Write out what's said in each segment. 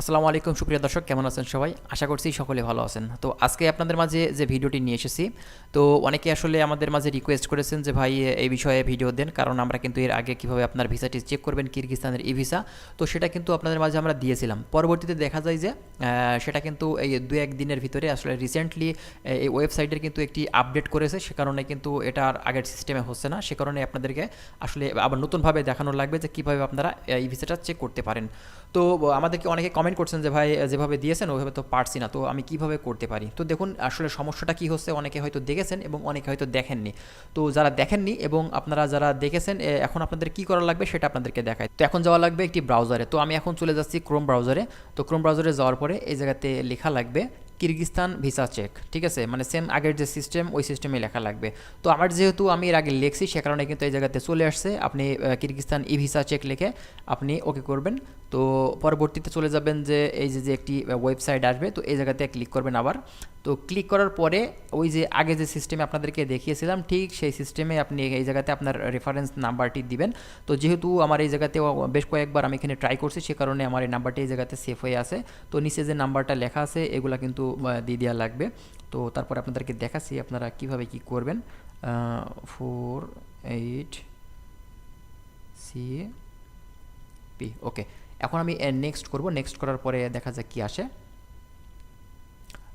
আসসালামু আলাইকুম, সুপ্রিয় দর্শক, কেমন আছেন সবাই? আশা করছি সকলে ভালো আছেন। তো আজকে আপনাদের মাঝে যে ভিডিওটি নিয়ে এসেছি, তো অনেকে আসলে আমাদের মাঝে রিকোয়েস্ট করেছেন যে, ভাই, এই বিষয়ে ভিডিও দেন। কারণ আমরা কিন্তু এর আগে কীভাবে আপনার ভিসাটি চেক করবেন, কিরগিস্তানের ই ভিসা তো সেটা কিন্তু আপনাদের মাঝে আমরা দিয়েছিলাম। পরবর্তীতে দেখা যায় যে সেটা কিন্তু এই দু এক দিনের ভিতরে আসলে রিসেন্টলি এই ওয়েবসাইটের কিন্তু একটি আপডেট করেছে। সে কারণে কিন্তু এটা আর আগের সিস্টেমে হচ্ছে না। সে কারণে আপনাদেরকে আসলে আবার নতুনভাবে দেখানো লাগবে যে, কীভাবে আপনারা এই ভিসাটা চেক করতে পারেন। তো আমাদেরকে অনেকে কমেন্ট করছেন যে, ভাই যেভাবে দিয়েছেন, ওইভাবে তো পারছি না। তো আমি কীভাবে করতে পারি? তো দেখুন, আসলে সমস্যাটা কি হচ্ছে, অনেকে হয়তো দেখেছেন এবং অনেকে হয়তো দেখেননি। তো যারা দেখেননি এবং আপনারা যারা দেখেছেন এখন আপনাদের কি করা লাগবে সেটা আপনাদেরকে দেখায় তো এখন যাওয়া লাগবে একটি ব্রাউজারে তো আমি এখন চলে যাচ্ছি ক্রোম ব্রাউজারে তো ক্রোম ব্রাউজারে যাওয়ার পরে এই জায়গাতে লেখা লাগবে কিরগিস্তান ভিসা চেক ঠিক আছে? মানে সেম আগের যে সিস্টেম ওই সিস্টেমে লেখা লাগবে। তো আমার যেহেতু আমি এর আগে লিখছি, সে কারণে কিন্তু এই জায়গাতে চলে আসছে। আপনি কিরগিস্তান ই ভিসা চেক লিখে আপনি ওকে করবেন। তো পরবর্তীতে চলে যাবেন যে এই যে যে একটি ওয়েবসাইট আসবে, তো এই জায়গাতে ক্লিক করবেন আবার। তো ক্লিক করার পরে ওই যে আগে যে সিস্টেমে আপনাদেরকে দেখিয়েছিলাম, ঠিক সেই সিস্টেমে আপনি এই জায়গাতে আপনার রেফারেন্স নাম্বারটি দিবেন। তো যেহেতু আমার এই জায়গাতে বেশ কয়েকবার আমি এখানে ট্রাই করছি, সে কারণে আমার এই নাম্বারটি এই জায়গাতে সেভ হয়ে আছে। তো নিচে যে নাম্বারটা লেখা আছে, এগুলা কিন্তু দিয়ে দেওয়া লাগবে। তো তারপর আপনাদেরকে দেখাচ্ছি আপনারা কীভাবে কি করবেন। Four eight C P okay এখন আমি নেক্সট করব। নেক্সট করার পরে দেখা যাক কি আসে।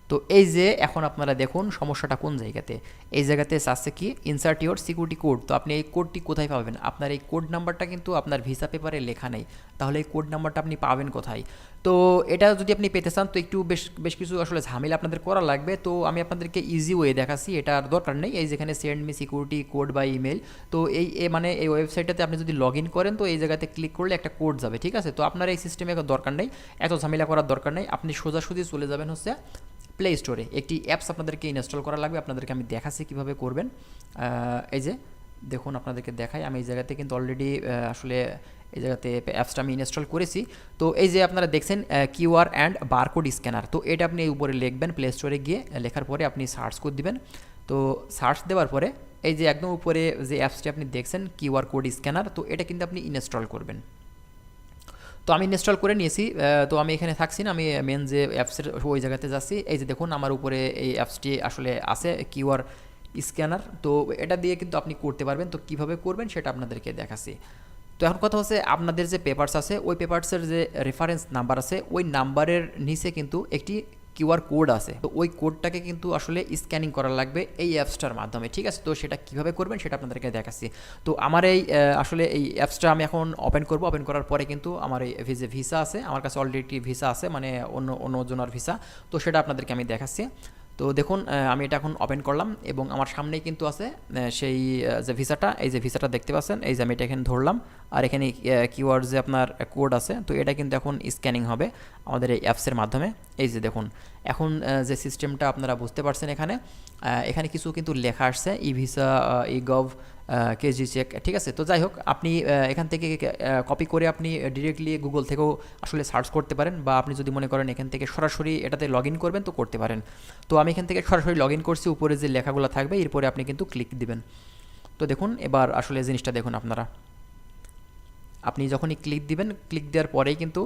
তো এই যে এখন আপনারা দেখুন সমস্যাটা কোন জায়গাতে? এই জায়গাতে চাচ্ছে কি ইনসার্ট ইউর সিকিউরিটি কোড তো আপনি এই কোডটি কোথায় পাবেন? আপনার এই কোড নাম্বারটা কিন্তু আপনার ভিসা পেপারে লেখা নেই। তাহলে এই কোড নাম্বারটা আপনি পাবেন কোথায়? তো এটা যদি আপনি পেতে চান, তো একটু বেশ বেশ কিছু আসলে ঝামেলা আপনাদের করা লাগবে। তো আমি আপনাদেরকে ইজি ওয়ে দেখাচ্ছি এটার দরকার নেই। এই যেখানে সেন্ড মি সিকিউরিটি কোড বা ইমেল তো এই মানে এই ওয়েবসাইটটাতে আপনি যদি লগ ইন করেন, তো এই জায়গাতে ক্লিক করলে একটা কোড যাবে, ঠিক আছে? তো আপনার এই সিস্টেমে দরকার নেই। এত ঝামেলা করার দরকার নেই। আপনি সোজাসুজি চলে যাবেন হচ্ছে প্লে স্টোরে একটি অ্যাপস আপনাদেরকে ইনস্টল করা লাগবে। আপনাদেরকে আমি দেখাচ্ছি কীভাবে করবেন। এই যে, দেখুন আপনাদেরকে দেখাই। আমি এই জায়গাতে কিন্তু অলরেডি আসলে এই জায়গাতে অ্যাপসটা আমি ইনস্টল করেছি। তো এই যে আপনারা দেখছেন কিউআর অ্যান্ড বারকোড স্ক্যানার তো এটা আপনি উপরে লিখবেন প্লে স্টোরে গিয়ে। লেখার পরে আপনি সার্চ করে দিবেন। তো সার্চ দেওয়ার পরে এই যে একদম উপরে যে অ্যাপসটি আপনি দেখছেন কিউআর কোড স্ক্যানার তো এটা কিন্তু আপনি ইনস্টল করবেন। তো আমি ইনস্টল করে নিয়েছি তো আমি এখানে থাকছি না, আমি মেন যে অ্যাপসের ওই জায়গাতে যাচ্ছি। এই যে দেখুন, আমার উপরে এই অ্যাপসটি আসলে আছে কিউআর স্ক্যানার তো এটা দিয়ে কিন্তু আপনি করতে পারবেন। তো কীভাবে করবেন সেটা আপনাদেরকে দেখাচ্ছি। তো এখন কথা হচ্ছে, আপনাদের যে পেপারস আছে, ওই পেপারসের যে রেফারেন্স নাম্বার আছে, ওই নাম্বারের নিচে কিন্তু একটি কিউআর কোড আছে। তো ওই কোডটাকে কিন্তু আসলে স্ক্যানিং করা লাগবে এই অ্যাপসটার মাধ্যমে, ঠিক আছে? তো সেটা কীভাবে করবেন সেটা আপনাদেরকে দেখাচ্ছি। তো আমার এই আসলে এই অ্যাপসটা আমি এখন ওপেন করব। ওপেন করার পরে কিন্তু আমার এই ভিজে ভিসা আছে। আমার কাছে অলরেডি ভিসা আছে মানে অন্য অন্য জনের ভিসা। তো সেটা আপনাদেরকে আমি দেখাচ্ছি। তো দেখুন আমি এটা এখন ওপেন করলাম এবং আমার সামনেই কিন্তু আছে সেই যে ভিসাটা, এই যে ভিসাটা দেখতে পাচ্ছেন, এই যে আমি এটা এখানে ধরলাম। আর এখানে কিওয়ার্ড যে আপনার কোড আছে, তো এটা কিন্তু এখন স্ক্যানিং হবে আমাদের এই অ্যাপসের মাধ্যমে। এই যে দেখুন এখন যে সিস্টেমটা আপনারা বুঝতে পারছেন এখানে এখানে কিছু কিন্তু লেখা আসছে ই ভিসা ই গভ কেজি চেক ঠিক আছে? তো যাই হোক, আপনি এখান থেকে কপি করে আপনি ডিরেক্টলি গুগল থেকেও আসলে সার্চ করতে পারেন বা আপনি যদি মনে করেন এখান থেকে সরাসরি এটাতে লগ করবেন, তো করতে পারেন। তো আমি এখান থেকে সরাসরি লগ করছি, উপরে যে লেখাগুলো থাকবে, এরপরে আপনি কিন্তু ক্লিক দিবেন। তো দেখুন, এবার আসলে জিনিসটা দেখুন আপনারা। আপনি যখনই ক্লিক দিবেন ক্লিক দেওয়ার পরেই কিন্তু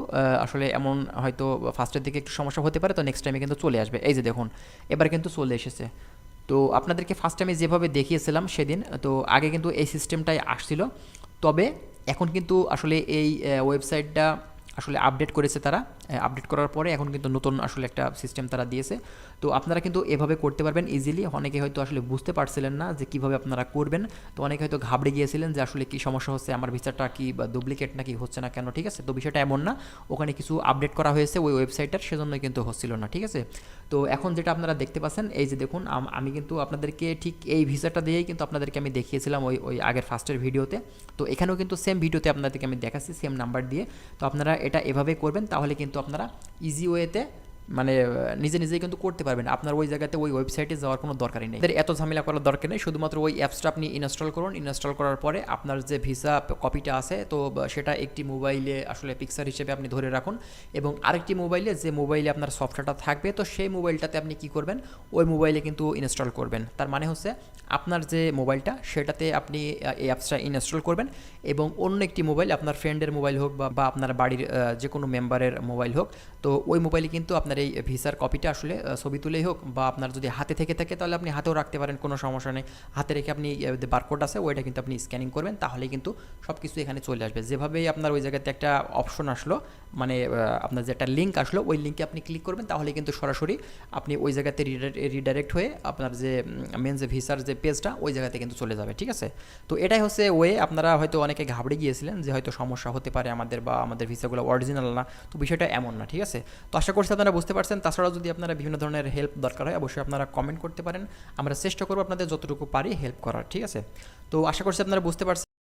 আসলে এমন হয়তো ফার্স্টের দিকে একটু সমস্যা হতে পারে, তো নেক্সট টাইমে কিন্তু চলে আসবে। এই যে দেখুন, এবার কিন্তু চলে এসেছে। তো আপনাদেরকে ফার্স্ট টাইমে যেভাবে দেখিয়েছিলাম সেদিন, তো আগে কিন্তু এই সিস্টেমটাই আসছিল। তবে এখন কিন্তু আসলে এই ওয়েবসাইটটা আসলে আপডেট করেছে তারা। আপডেট করার পরে এখন কিন্তু নতুন আসলে একটা সিস্টেম তারা দিয়েছে। তো আপনারা কিন্তু এভাবে করতে পারবেন ইজিলি অনেকে হয়তো আসলে বুঝতে পারছিলেন না যে কীভাবে আপনারা করবেন। তো অনেকে হয়তো ঘাবড়ে গিয়েছিলেন যে আসলে কি সমস্যা হচ্ছে, আমার ভিসাটা কি বা ডুপ্লিকেট নাকি হচ্ছে না কেন, ঠিক আছে? তো বিষয়টা এমন না। ওখানে কিছু আপডেট করা হয়েছে ওই ওয়েবসাইটটার সেজন্যই কিন্তু হচ্ছিল না, ঠিক আছে? তো এখন যেটা আপনারা দেখতে পাচ্ছেন, এই যে দেখুন, আমি কিন্তু আপনাদেরকে ঠিক এই ভিসাটা দিয়েই কিন্তু আপনাদেরকে আমি দেখিয়েছিলাম ওই ওই আগের ফার্স্টের ভিডিওতে। তো এখানেও কিন্তু সেম ভিডিওতে আপনাদেরকে আমি দেখাচ্ছি সেম নাম্বার দিয়ে। তো আপনারা এটা এভাবে করবেন, তাহলে কিন্তু আপনারা ইজি ওয়েতে মানে নিজে নিজেই কিন্তু করতে পারবেন। আপনার ওই জায়গাতে ওই ওয়েবসাইটে যাওয়ার কোনো দরকারই নেই। এত ঝামেলা করার দরকার নেই। শুধুমাত্র ওই অ্যাপসটা আপনি ইনস্টল করুন। ইনস্টল করার পরে আপনার যে ভিসা কপিটা আছে, তো সেটা একটি মোবাইলে আসলে পিকচার হিসেবে আপনি ধরে রাখুন। এবং আরেকটি মোবাইলে যে মোবাইলে আপনার সফটওয়্যারটা থাকবে, তো সেই মোবাইলটাতে আপনি কি করবেন? ওই মোবাইলে কিন্তু ইনস্টল করবেন। তার মানে হচ্ছে, আপনার যে মোবাইলটা সেটাতে আপনি এই অ্যাপসটা ইনস্টল করবেন। এবং অন্য একটি মোবাইল আপনার ফ্রেন্ডের মোবাইল হোক বা আপনার বাড়ির যে কোনো মেম্বারের মোবাইল হোক, তো ওই মোবাইলে কিন্তু আপনার এই ভিসার কপিটা আসলে ছবি তুলেই হোক বা আপনার যদি হাতে থেকে থাকে তাহলে আপনি হাতেও রাখতে পারেন, কোনো সমস্যা নেই। হাতে রেখে আপনি বারকোড আছে ওইটা কিন্তু আপনি স্ক্যানিং করবেন, তাহলেই কিন্তু সব কিছু এখানে চলে আসবে। যেভাবেই আপনার ওই জায়গাতে একটা অপশন আসলো মানে আপনার যে একটা লিঙ্ক আসলো, ওই লিঙ্কে আপনি ক্লিক করবেন, তাহলে কিন্তু সরাসরি আপনি ওই জায়গাতে রিডাইরেক্ট হয়ে আপনার যে মেন যে ভিসার যে পেজটা ওই জায়গাতে কিন্তু চলে যাবে, ঠিক আছে? তো এটাই হচ্ছে ওয়ে আপনারা হয়তো অনেকে ঘাবড়ে গিয়েছিলেন যে হয়তো সমস্যা হতে পারে আমাদের বা আমাদের ভিসাগুলো অরিজিনাল না, তো বিষয়টা এমন না, ঠিক আছে? তো আশা করছি আপনারা বুঝতে পারছেন। তাছাড়াও যদি আপনারা বিভিন্ন ধরনের হেল্প দরকার হয়, অবশ্যই আপনারা কমেন্ট করতে পারেন। আমরা চেষ্টা করব আপনাদের যতটুকু পারি হেল্প করার, ঠিক আছে? তো আশা করছি আপনারা বুঝতে পারছেন।